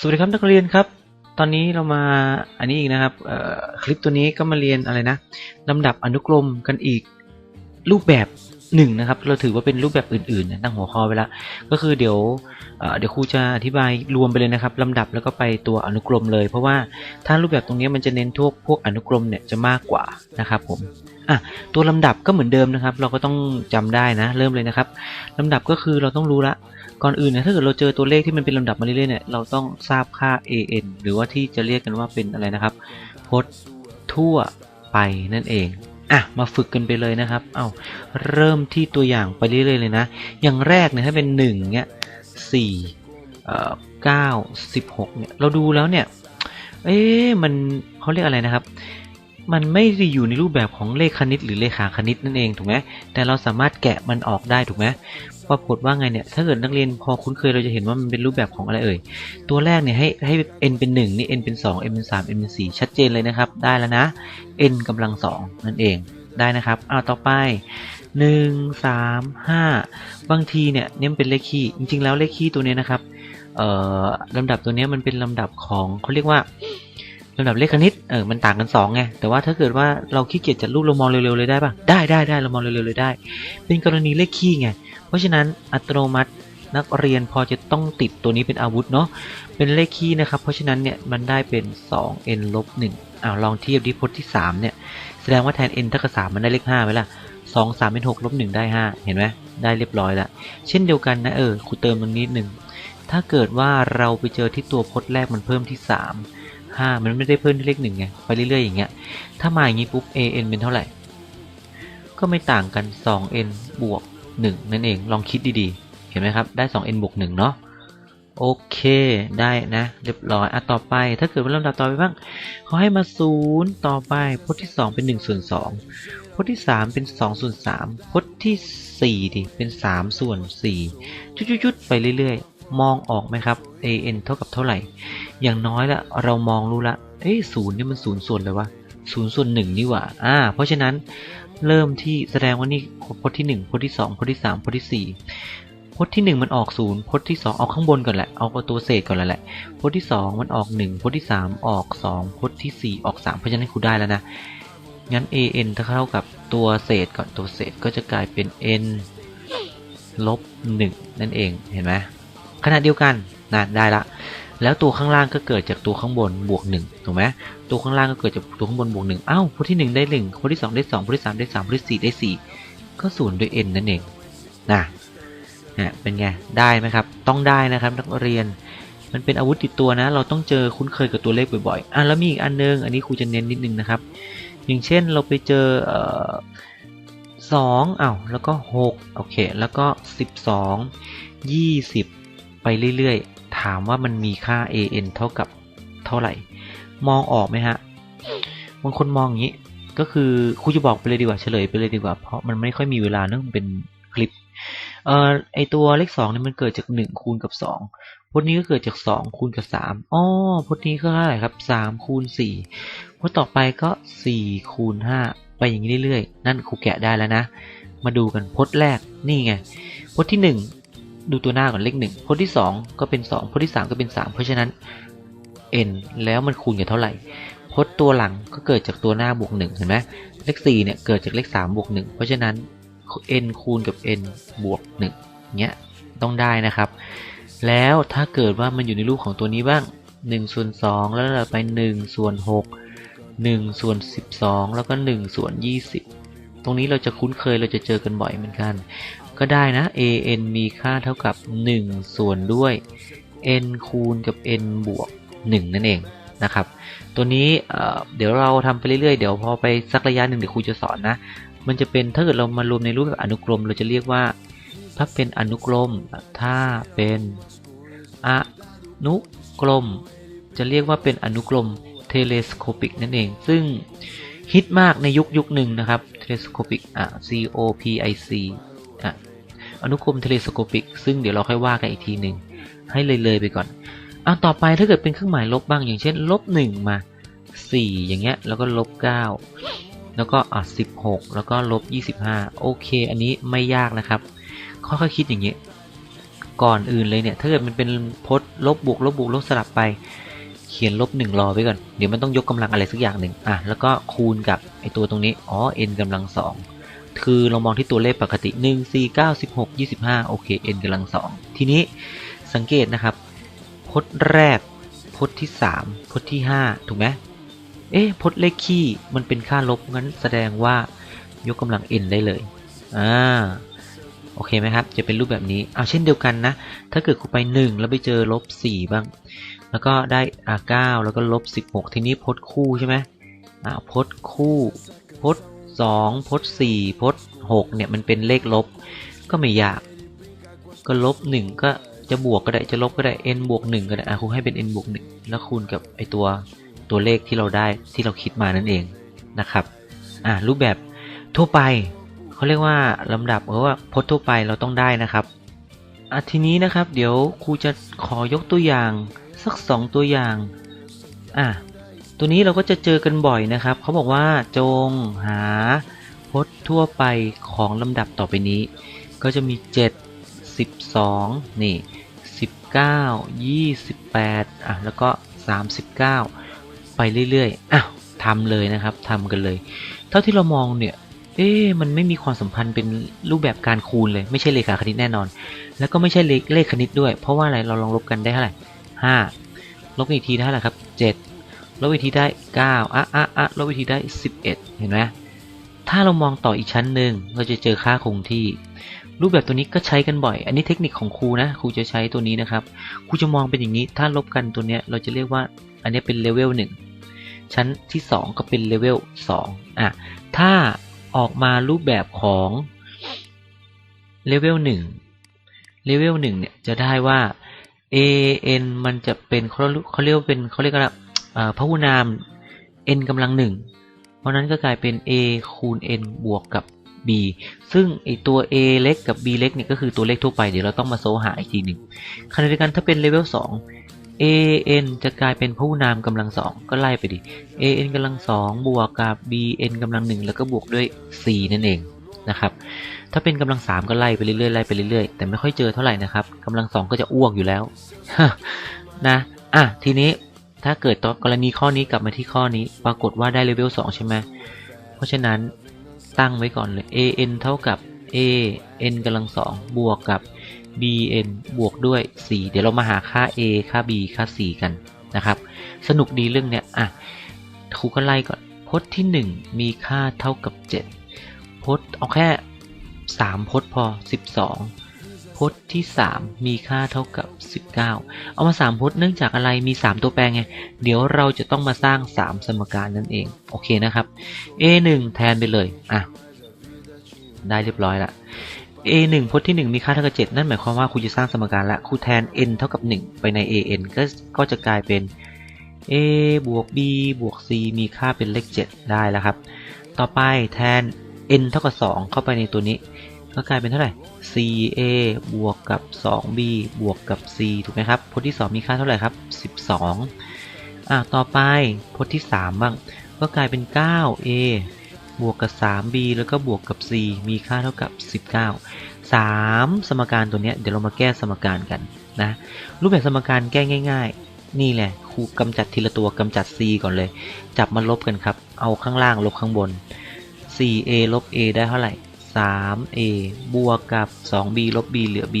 สวัสดีครับนักเรียนครับ ตอนนี้เรามาอันนี้อีกนะครับคลิปตัวนี้ก็มาเรียนอะไรนะลำดับอนุกรมกันอีกรูปแบบหนึ่งนะครับ เราถือว่าเป็นรูปแบบอื่นๆนะตั้งหัวข้อไว้แล้วก็คือเดี๋ยวเดี๋ยวครูจะอธิบายรวมไปเลยนะครับลำดับแล้วก็ไปตัวอนุกรมเลย เพราะว่าถ้ารูปแบบตรงนี้มันจะเน้นพวกพวกอนุกรมเนี่ยจะมากกว่านะครับผมอะตัวลำดับก็เหมือนเดิมนะครับ เราก็ต้องจำได้นะ เริ่มเลยนะครับลำดับก็คือเราต้องรู้ละ ก่อนอื่นเนี่ยถ้าเกิดเราเจอตัวเลขที่มันเป็นลำดับมาเรื่อยๆเนี่ยเราต้องทราบค่า an หรือว่าที่จะเรียกกันว่าเป็นอะไรนะครับ พจน์ทั่วไปนั่นเองอะมาฝึกกันไปเลยนะครับ เอาเริ่มที่ตัวอย่างไปเรื่อยๆเลยนะ อย่างแรกเนี่ยถ้าเป็น1เนี่ยสี่เอ่อเก้าสิบหกเนี่ยเราดูแล้วเนี่ย เอ๊ะมันเขาเรียกอะไรนะครับ มันไม่ได้อยู่ในรูปแบบของเลขคณิต หรือเลขาคณิตนั่นเองถูกไหมแต่เราสามารถแกะมันออกได้ถูกไหมปรากฏว่าไงเนี่ยถ้าเกิดนักเรียนพอคุ้นเคยเราจะเห็นว่ามันเป็นรูปแบบของอะไรเอ่ยตัวแรกเนี่ยให้ให้ n เป็น1นี่ n เป็น2 n เป็น3 n เป็น4ชัดเจนเลยนะครับ ได้แล้วนะ n กำลัง2นั่นเองได้นะครับเอาต่อไป 1 3 5 บางทีเนี่ยเนี่ยเป็นเลขคี่จริงๆแล้วเลขคี่ตัวเนี้ยนะครับเอ่อลำดับตัวเนี้ยมันเป็นลำดับของเขาเรียกว่า ลำดับเลขคณิตเออมันต่างกัน2ไงแต่ว่าถ้าเกิดว่าเราขี้เกียจจัดรูปเรามองเร็วๆเลยได้ปะได้ได้ได้เรามองเร็วๆเลยได้ เป็นกรณีเลขคี่ไงเพราะฉะนั้นอัตโนมัตินักเรียนพอจะต้องติดตัวนี้เป็นอาวุธเนาะเป็นเลขคี่นะครับ เพราะฉะนั้นเนี่ยมันได้เป็น 2n ลบ1อ้าวลองเทียบดิพจน์ที่ 3 เนี่ย แสดงว่าแทน n เท่ากับ3มันได้เลข5ไหมล่ะ 2 3เป็น6ลบ1ได้ 5 เห็นไหมได้เรียบร้อยล้วเช่นเดียวกันนะเออครูเติมตรงนี้หนึ่งถ้าเกิดว่าเราไปเจอที่ตัวพจน์แรกมันเพิ่มที่ 3 5 มันไม่ได้เพิ่มที่เลข1ไง ไปเรื่อยๆอย่างเงี้ย ถ้ามาอย่างงี้ปุ๊บ an เป็นเท่าไหร่ ก็ไม่ต่างกัน 2n บวก 1 นั่นเอง ลองคิดดีๆ เห็นไหมครับ ได้ 2n บวก 1 เนาะ โอเค ได้นะ เรียบร้อย อะ ต่อไป ถ้าเกิดว่าลำดับต่อไปบ้างเขาให้มา 0 ต่อไป พจน์ที่ 2 เป็น1ส่วน2พจน์ที่ 3 เป็น2ส่วน3พจน์ที่4ดิ เป็น3ส่วน4จุดๆๆไปเรื่อยๆ มองออกไหมครับ an เท่ากับเท่าไหร่ อย่างน้อยละเรามองรู้ละ เอ้ยศูนย์นี่มันศูนย์ส่วนเลยวะศูนย์ส่วนหนึ่งนี่หว่า อ่า เพราะฉะนั้นเริ่มที่แสดงว่านี่พจน์ที่1พจน์ที่2พจน์ที่3พจน์ที่4พจน์ที่1มันออก0พจน์ที่2เอาข้างบนก่อนแหละ เอาตัวเศษก่อนแล้วแหละ พจน์ที่2มันออก1พจน์ที่3ออก2พจน์ที่4ออก3เพราะฉะนั้นครูได้แล้วนะ งั้น an ถ้าเท่ากับตัวเศษก่อนตัวเศษก็จะกลายเป็น n ลบ1นั่นเอง เห็นไหม ขณะเดียวกันนะได้ละ แล้วตัวข้างล่างก็เกิดจากตัวข้างบนบวก1ถูกไหมตัวข้างล่างก็เกิดจากตัวข้างบนบวก1เอ้าพจน์ที่ 1 ได้ 1พจน์ที่ 2 ได้2พจน์ที่ 3 ได้3พจน์ที่ 4 ได้ 4 ก็0ด้วย n นั่นเองนะนี่ยเป็นไง ได้ไหมครับ ต้องได้นะครับนักเรียน มันเป็นอาวุธติดตัวนะ เราต้องเจอคุ้นเคยกับตัวเลขบ่อยๆอะแล้วมีอีกอันนึง อันนี้ครูจะเน้นนิดนึงนะครับ อย่างเช่นเราไปเจอเออสองอ้าวแล้วก็หกโอเค แล้วก็สิบสองยี่สิบ ไปเรื่อยๆ ถามว่ามันมีค่า an เท่ากับเท่าไหร่ มองออกไหมฮะ บางคนมองอย่างนี้ ก็คือครูจะบอกไปเลยดีกว่าเฉลยไปเลยดีกว่า เพราะมันไม่ค่อยมีเวลาเนื่องเป็นคลิป เอ่อไอตัวเลขสองเนี่ยมันเกิดจากหนึ่งคูณกับสองพจน์นี้ก็เกิดจากสองคูณกับสามอ๋อพจน์นี้ก็เท่าไหร่ครับสามคูณสี่พจน์ต่อไปก็สี่คูณห้าไปอย่างนี้เรื่อยๆ นั่นครูแกะได้แล้วนะ มาดูกันพจน์แรกนี่ไง พจน์ที่หนึ่ง ดูตัวหน้าก่อนเลขหนึ่งพจน์ที่สองก็เป็นสองพจน์ที่สามก็เป็นสามเพราะฉะนั้น n แล้วมันคูณกับเท่าไหร่พจน์ตัวหลังก็เกิดจากตัวหน้าบวกหนึ่งเห็นไหมเลขสี่เนี่ยเกิดจากเลขสามบวกหนึ่งเพราะฉะนั้น n คูณกับ n บวกหนึ่งเนี้ยต้องได้นะครับ แล้วถ้าเกิดว่ามันอยู่ในรูปของตัวนี้บ้าง1ส่วน2แล้วเราไป1ส่วน6 1ส่วน12 แล้วก็1ส่วน20 ตรงนี้เราจะคุ้นเคยเราจะเจอกันบ่อยเหมือนกัน ก็ได้นะ an มีค่าเท่ากับ 1 ส่วนด้วย n คูณกับ n บวก 1 นั่นเองนะครับ ตัวนี้เดี๋ยวเราทำไปเรื่อยๆ เดี๋ยวพอไปสักระยะหนึ่งเดี๋ยวครูจะสอนนะ มันจะเป็นถ้าเกิดเรามารวมในรูปแบบอนุกรม เราจะเรียกว่า ถ้าเป็นอนุกรม ถ้าเป็นอนุกรม จะเรียกว่าเป็นอนุกรมเทเลสโคปิกนั่นเอง ซึ่งฮิตมากในยุคยุคหนึ่งนะครับเทเลสโคปิกอะ C O P I C อะ อนุกรมเทเลสโคปิก ซึ่งเดี๋ยวเราค่อยว่ากันอีกทีหนึ่งให้เลยเลยไปก่อนอะต่อไปถ้าเกิดเป็นเครื่องหมายลบบ้างอย่างเช่นลบหนึ่งมาสี่อย่างเงี้ยแล้วก็ลบเก้าแล้วก็อะสิบหกแล้วก็ลบยี่สิบห้าโอเค อันนี้ไม่ยากนะครับ ค่อยๆคิดอย่างนี้ยก่อนอื่นเลยเนี่ยถ้าเกิดมันเป็นพจน์ลบบวกลบบวกลบสลับไป เขียนลบหนึ่งรอไว้ก่อน เดี๋ยวมันต้องยกกำลังอะไรสักอย่างหนึ่งอะแล้วก็คูณกับไอตัวตรงนี้อ๋อ n กำลังสอง คือเรามองที่ตัวเลขปกติ 1 4 9 16 25 โอเค n กำลังสองทีนี้สังเกตนะครับ พจน์แรก พจน์ที่ 3 พจน์ที่ 5 ถูกไหมเอ๊ะ พจน์เลขคี่มันเป็นค่าลบ งั้นแสดงว่ายกกำลัง n ได้เลย อ่า โอเคไหมครับ จะเป็นรูปแบบนี้ เอาเช่นเดียวกันนะ ถ้าเกิดคูไป 1 แล้วไปเจอลบ 4 บ้าง แล้วก็ได้อ่า9แล้วก็ลบ 16 ทีนี้พจน์คู่ใช่ไหมอ่าพจน์คู่ พจน์ 2พจน์4พจน์6เนี่ยมันเป็นเลขลบ ก็ไม่ยาก ก็ลบ1ก็จะบวกก็ได้จะลบก็ได้ n บวก1ก็ได้อะครูให้เป็น n บวก1แล้วคูณกับไอตัวตัวเลขที่เราได้ที่เราคิดมานั่นเองนะครับอ่ารูปแบบทั่วไปเขาเรียกว่าลำดับเพราะว่าพจน์ทั่วไปเราต้องได้นะครับอะทีนี้นะครับ เดี๋ยวครูจะขอยกตัวอย่างสักสองตัวอย่างอะ ตัวนี้เราก็จะเจอกันบ่อยนะครับ เขาบอกว่าจงหาพจน์ทั่วไปของลำดับต่อไปนี้ ก็จะมี 7 12 นี่ 19 28 อะ แล้วก็ 39 ไปเรื่อยๆ อ้าวทำเลยนะครับทำกันเลย เท่าที่เรามองเนี่ย เอ๊มันไม่มีความสัมพันธ์เป็นรูปแบบการคูณเลย ไม่ใช่เลขาคณิตแน่นอน แล้วก็ไม่ใช่เลขเลขคณิตด้วย เพราะว่าอะไร เราลองลบกันได้เท่าไหร่ห้าลบอีกทีได้เท่าไหร่ครับเจ็ด ลบอีกทีได้เก้าอะอะอะลบอีกทีได้สิบเอ็ดเห็นไหมถ้าเรามองต่ออีกชั้นหนึ่งเราจะเจอค่าคงที่ รูปแบบตัวนี้ก็ใช้กันบ่อย อันนี้เทคนิคของครูนะครูจะใช้ตัวนี้นะครับครูจะมองเป็นอย่างนี้ ถ้าลบกันตัวเนี้ยเราจะเรียกว่า อันนี้เป็นเลเวลหนึ่งชั้นที่สองก็เป็นเลเวลสองอะถ้าออกมารูปแบบของเลเวลหนึ่งเลเวลหนึ่งเนี่ยจะได้ว่า a n มันจะเป็นเขาเขาเรียกว่าเป็นเขาเรียกว่า พหุนาม n กำลังหนึ่งเพราะนั้นก็กลายเป็น a คูณ n บวกกับ b ซึ่งไอตัว a เล็กกับ b เล็กเนี่ยก็คือตัวเลขทั่วไป เดี๋ยวเราต้องมาโซหาอีกทีหนึ่งขณะเดียวกันถ้าเป็นเลเวล2 a n จะกลายเป็นพหุนามกำลังสองก็ไล่ไปดิ a n กำลังสองบวกกับ b n กำลังหนึ่งแล้วก็บวกด้วย c นั่นเองนะครับ ถ้าเป็นกำลังสามก็ไล่ไปเรื่อยๆไล่ไปเรื่อยๆ แต่ไม่ค่อยเจอเท่าไหร่นะครับกำลังสองก็จะอ้วกอยู่แล้วนะ อะทีนี้ ถ้าเกิดตอนกรณีข้อนี้กลับมาที่ข้อนี้ ปรากฏว่าได้เลเวล2ใช่ไหมเพราะฉะนั้นตั้งไว้ก่อนเลย a n เท่ากับ a n กำลังสองบวกกับ b n บวกด้วย 4 เดี๋ยวเรามาหาค่า a ค่า b ค่า c กันนะครับ สนุกดีเรื่องเนี้ยอะครูก็ไล่ก่อนพจน์ที่ 1 มีค่าเท่ากับ 7พจน์เอาแค่ 3พจน์พอ 12 พจน์ที่ 3 มีค่าเท่ากับ 19 เอามา 3 พจน์เนื่องจากอะไรมี 3 ตัวแปรไง เดี๋ยวเราจะต้องมาสร้าง 3 สมการนั่นเอง โอเคนะครับ a 1 แทนไปเลย อะ ได้เรียบร้อยละ a 1 พจน์ที่ 1 มีค่าเท่ากับ 7 นั่นหมายความว่าครูจะสร้างสมการละครูแทน n เท่ากับ 1 ไปใน a n ก็ก็จะกลายเป็น a บวก b บวก c มีค่าเป็นเลข 7 ได้แล้วครับ ต่อไปแทน n เท่ากับ 2 เข้าไปในตัวนี้ ก็กลายเป็นเท่าไหร่ 4a บวกกับ 2b บวกกับ c ถูกไหมครับพจน์ที่ 2 มีค่าเท่าไหร่ครับ 12 อะ ต่อไปพจน์ที่ 3 บ้าง ก็กลายเป็น 9a บวกกับ 3b แล้วก็บวกกับ c มีค่าเท่ากับ 19 3 สมการตัวเนี้ยเดี๋ยวเรามาแก้สมการกันนะ รูปแบบสมการแก้ง่าย ๆ นี่แหละครูกำจัดทีละตัวกำจัด c ก่อนเลย จับมาลบกันครับ เอาข้างล่างลบข้างบน 4a ลบ a ได้เท่าไหร่ 3a บวกกับ 2b ลบ b เหลือ b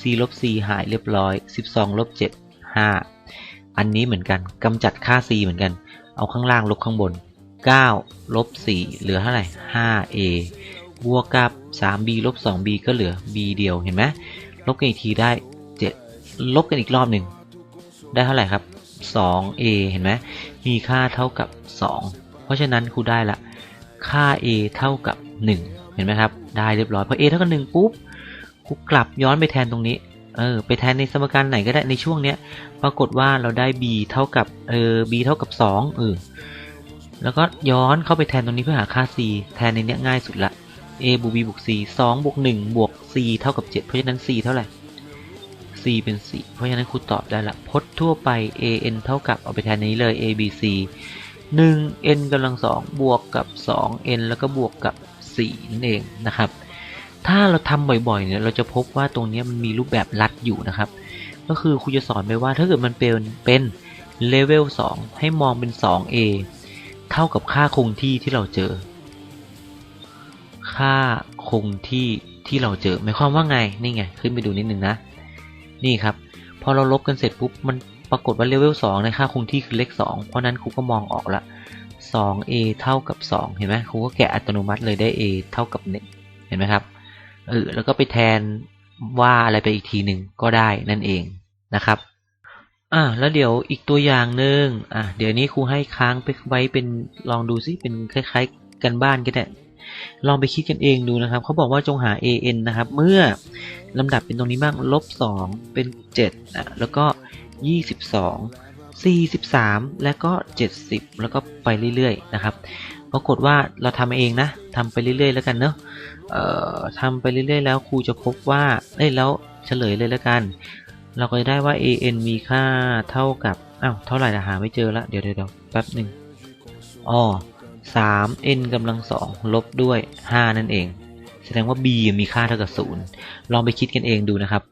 c ลบ c หายเรียบร้อย 12 ลบ 7 5 อันนี้เหมือนกันกำจัดค่า c เหมือนกัน เอาข้างล่างลบข้างบน 9 ลบ 4 เหลือเท่าไหร่ 5a บวกกับ 3b ลบ 2b ก็เหลือ b เดียว เห็นไหม ลบกันอีกทีได้ 7 ลบกันอีกรอบหนึ่ง ได้เท่าไหร่ครับ 2a เห็นไหม มีค่าเท่ากับ 2 เพราะฉะนั้นครูได้ละ ค่า a เท่ากับ 1 เห็นไหมครับ ได้เรียบร้อยพอ a เท่ากับ1ปุ๊บครูกลับย้อนไปแทนตรงนี้ เออ ไปแทนในสมการไหนก็ได้ในช่วงเนี้ย ปรากฏว่าเราได้ b เท่ากับ เออ b เท่ากับ2เออ แล้วก็ย้อนเข้าไปแทนตรงนี้เพื่อหาค่า c แทนในเนี้ยง่ายสุดละ a บวก b บวก c 2บวก1บวก c เท่ากับ 7 เพราะฉะนั้น c เท่าไหร่ c เป็น 4 เพราะฉะนั้นครูตอบได้ละ พจน์ทั่วไป a n เท่ากับเอาไปแทนในนี้เลย a b c 1 n กำลัง2บวกกับ 2 n แล้วก็บวกกับ 4 นั่นเองนะครับ ถ้าเราทำบ่อยๆเนี่ยเราจะพบว่าตรงนี้มันมีรูปแบบลัดอยู่นะครับ ก็คือครูจะสอนไปว่าถ้าเกิดมันเป็นเป็นเลเวล2ให้มองเป็น 2a เท่ากับค่าคงที่ที่เราเจอ ค่าคงที่ที่เราเจอหมายความว่าไงนี่ไงขึ้นไปดูนิดนึงนะ นี่ครับ พอเราลบกันเสร็จปุ๊บมันปรากฏว่าเลเวล2ในค่าคงที่คือเลข2เพราะนั้นครูก็มองออกละ 2a เท่ากับ 2 เห็นไหมครูก็แกะอัตโนมัติเลยได้ a เท่ากับ 1 เห็นไหมครับเออแล้วก็ไปแทนว่าอะไรไปอีกทีหนึ่งก็ได้นั่นเองนะครับอ่าแล้วเดี๋ยวอีกตัวอย่างหนึ่งอะเดี๋ยวนี้ครูให้ค้างไปไว้เป็นลองดูซิเป็นคล้ายๆ กันบ้านก็ได้ลองไปคิดกันเองดูนะครับ เขาบอกว่าจงหา an นะครับ เมื่อลำดับเป็นตรงนี้บ้างลบ 2 เป็น7อะแล้วก็ 22 43 แล้วก็ 70 แล้วก็ไปเรื่อยๆนะครับ ปรากฏว่าเราทำเองนะทำไปเรื่อยๆ แล้วกันเนาะทำไปเรื่อยๆ แล้วครูจะพบว่าเอ้ยแล้วเฉลยเลยแล้วกัน เราก็จะได้ว่า an มีค่าเท่ากับอ้าวเท่าไหร่นะหาไม่เจอละเดี๋ยวเดี๋ยวแป๊บหนึ่งอ๋อ3 n กำลังสองลบด้วย 5 นั่นเอง แสดงว่า b มีค่าเท่ากับ 0 ลองไปคิดกันเองดูนะครับ